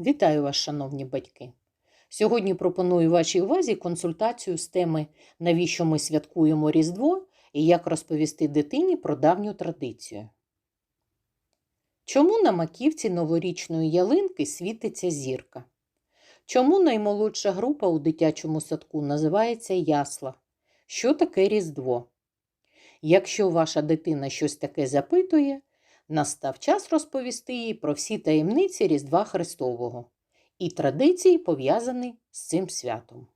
Вітаю вас, шановні батьки! Сьогодні пропоную вашій увазі консультацію з теми, навіщо ми святкуємо Різдво і як розповісти дитині про давню традицію. Чому на маківці новорічної ялинки світиться зірка? Чому наймолодша група у дитячому садку називається ясла? Що таке Різдво? Якщо ваша дитина щось таке запитує, настав час розповісти їй про всі таємниці Різдва Христового і традиції, пов'язані з цим святом.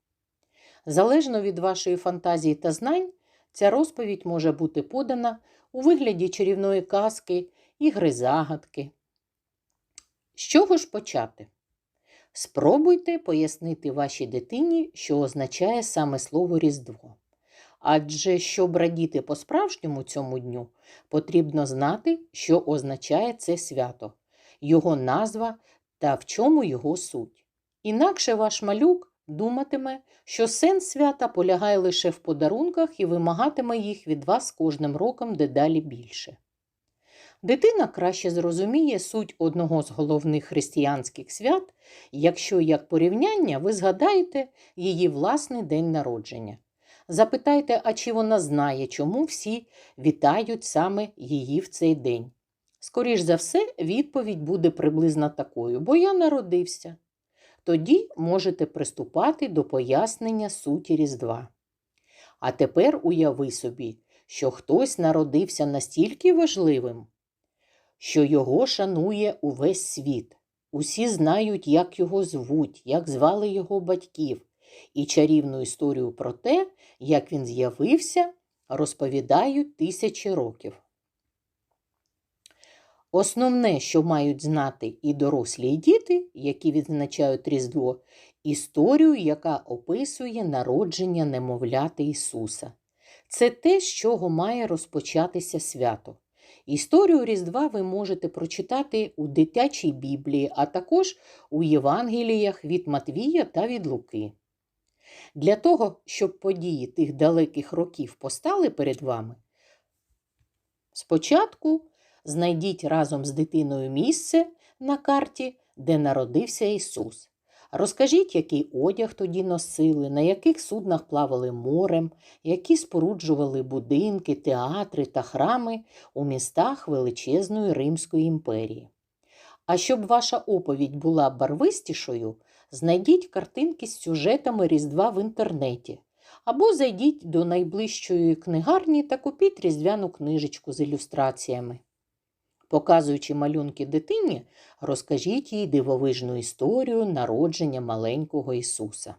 Залежно від вашої фантазії та знань, ця розповідь може бути подана у вигляді чарівної казки, ігри загадки. З чого ж почати? Спробуйте пояснити вашій дитині, що означає саме слово Різдво. Адже щоб радіти по-справжньому цьому дню, потрібно знати, що означає це свято, його назва та в чому його суть. Інакше ваш малюк думатиме, що сенс свята полягає лише в подарунках і вимагатиме їх від вас кожним роком дедалі більше. Дитина краще зрозуміє суть одного з головних християнських свят, якщо як порівняння ви згадаєте її власний день народження. Запитайте, а чи вона знає, чому всі вітають саме її в цей день. Скоріш за все, відповідь буде приблизно такою, бо я народився. Тоді можете приступати до пояснення суті Різдва. А тепер уяви собі, що хтось народився настільки важливим, що його шанує увесь світ. Усі знають, як його звуть, як звали його батьків, і чарівну історію про те, як він з'явився, розповідають тисячі років. Основне, що мають знати і дорослі, і діти, які відзначають Різдво, історію, яка описує народження немовляти Ісуса. Це те, з чого має розпочатися свято. Історію Різдва ви можете прочитати у дитячій Біблії, а також у Євангеліях від Матвія та від Луки. Для того, щоб події тих далеких років постали перед вами, спочатку знайдіть разом з дитиною місце на карті, де народився Ісус. Розкажіть, який одяг тоді носили, на яких суднах плавали морем, які споруджували будинки, театри та храми у містах величезної Римської імперії. А щоб ваша оповідь була барвистішою, знайдіть картинки з сюжетами Різдва в інтернеті. Або зайдіть до найближчої книгарні та купіть різдвяну книжечку з ілюстраціями. Показуючи малюнки дитині, розкажіть їй дивовижну історію народження маленького Ісуса.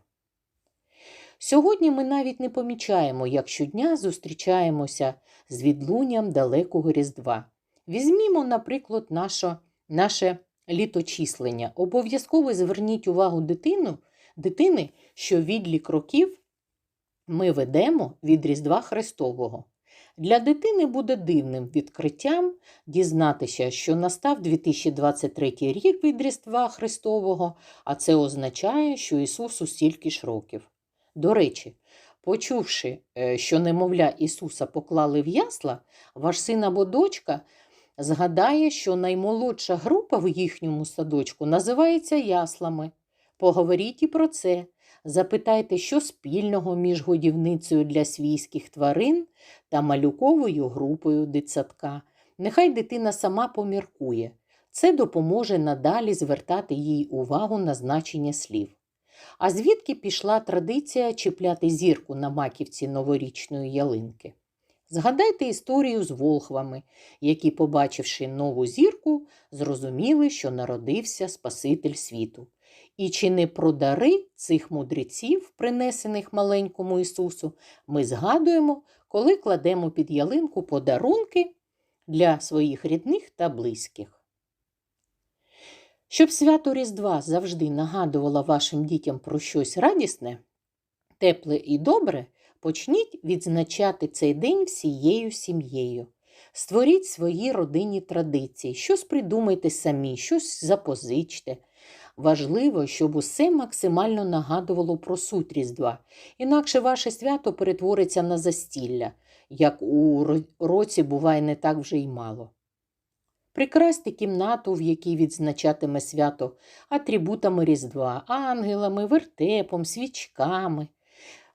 Сьогодні ми навіть не помічаємо, як щодня зустрічаємося з відлунням далекого Різдва. Візьмімо, наприклад, наше, наше літочислення. Обов'язково зверніть увагу дитину, дитини, що відлік років ми ведемо від Різдва Христового. Для дитини буде дивним відкриттям дізнатися, що настав 2023 рік від Різдва Христового, а це означає, що Ісусу стільки ж років. До речі, почувши, е, що немовля Ісуса поклали в ясла, ваш син або дочка згадає, що наймолодша група в їхньому садочку називається яслами. Поговоріть і про це. Запитайте, що спільного між годівницею для свійських тварин та малюковою групою дитсадка. Нехай дитина сама поміркує. Це допоможе надалі звертати їй увагу на значення слів. А звідки пішла традиція чіпляти зірку на маківці новорічної ялинки? Згадайте історію з волхвами, які, побачивши нову зірку, зрозуміли, що народився Спаситель світу. І чи не про дари цих мудреців, принесених маленькому Ісусу, ми згадуємо, коли кладемо під ялинку подарунки для своїх рідних та близьких. Щоб свято Різдва завжди нагадувало вашим дітям про щось радісне, тепле і добре, почніть відзначати цей день всією сім'єю. Створіть свої родинні традиції, щось придумайте самі, щось запозичте. Важливо, щоб усе максимально нагадувало про суть Різдва, інакше ваше свято перетвориться на застілля, як у році буває не так вже й мало. Прикрасьте кімнату, в якій відзначатиме свято атрибутами Різдва, ангелами, вертепом, свічками.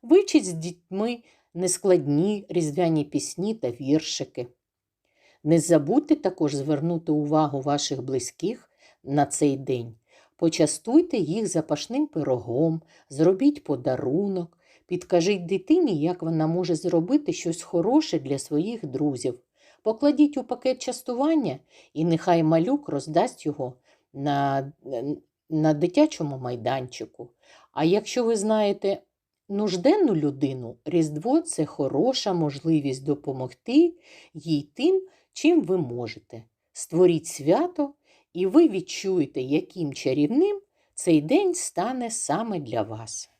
Вивчіть з дітьми нескладні різдвяні пісні та віршики. Не забудьте також звернути увагу ваших близьких на цей день. Почастуйте їх запашним пирогом, зробіть подарунок, підкажіть дитині, як вона може зробити щось хороше для своїх друзів. Покладіть у пакет частування, і нехай малюк роздасть його на, на дитячому майданчику. А якщо ви знаєте нужденну людину, Різдво це хороша можливість допомогти їй тим, чим ви можете. Створіть свято, і ви відчуєте, яким чарівним цей день стане саме для вас.